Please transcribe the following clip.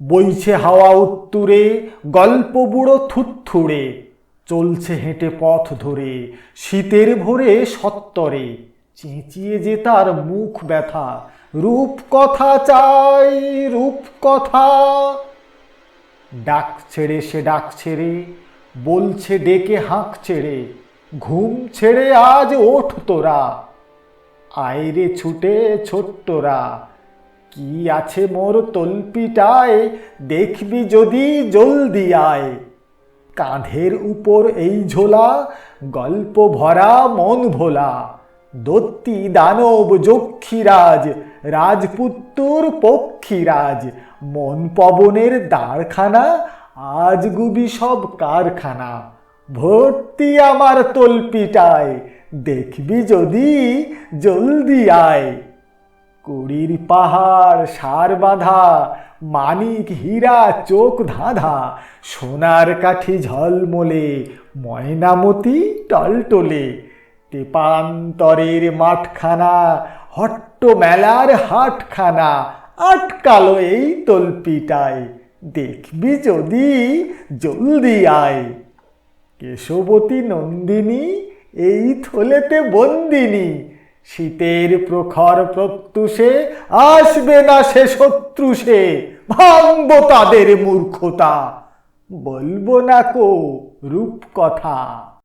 বইছে হাওয়া উত্তুরে, গল্প বুড়ো থুত্থুড়ে, চলছে হেঁটে পথ ধরে, শীতের ভোরে সত্তরে, চেঁচিয়ে যে তার মুখ ব্যথা রূপ কথা চাই রূপ কথা ডাক ছেড়ে সে ডাক ছেড়ে, বলছে ডেকে হাঁক ছেড়ে, ঘুম ছেড়ে আজ ওঠ তোরা আয়রে ছুটে ছোট্টরা কি আছে মোর তল্পিটায়, দেখবি যদি জলদি আয়। কাঁধের উপর এই ঝোলা, গল্প ভরা মন ভোলা। দত্তি দানব যক্ষীরাজ, রাজপুত্তুর পক্ষীরাজ। মন পবনের দাঁড়খানা আজ গুবি সব কারখানা। ভর্তি আমার তল্পিটায়, দেখবি যদি জলদি আয়। কুড়ির পাহাড় সার বাঁধা, মানিক হীরা চোখ ধাঁধা, সোনার কাঠি ঝলমলে, ময়নামতি টলটলে তেপান্তরের মাঠখানা হট্ট মেলার হাটখানা, আটকালো এই তলপিটায়, দেখবি যদি জলদি আয়। কেশবতী নন্দিনী, এই থলেতে বন্দিনী শীতের প্রখর প্রত্যুষে আসবে না সে শত্রু সে, ভাঙব তাদের মূর্খতা। বলব না কো রূপকথা।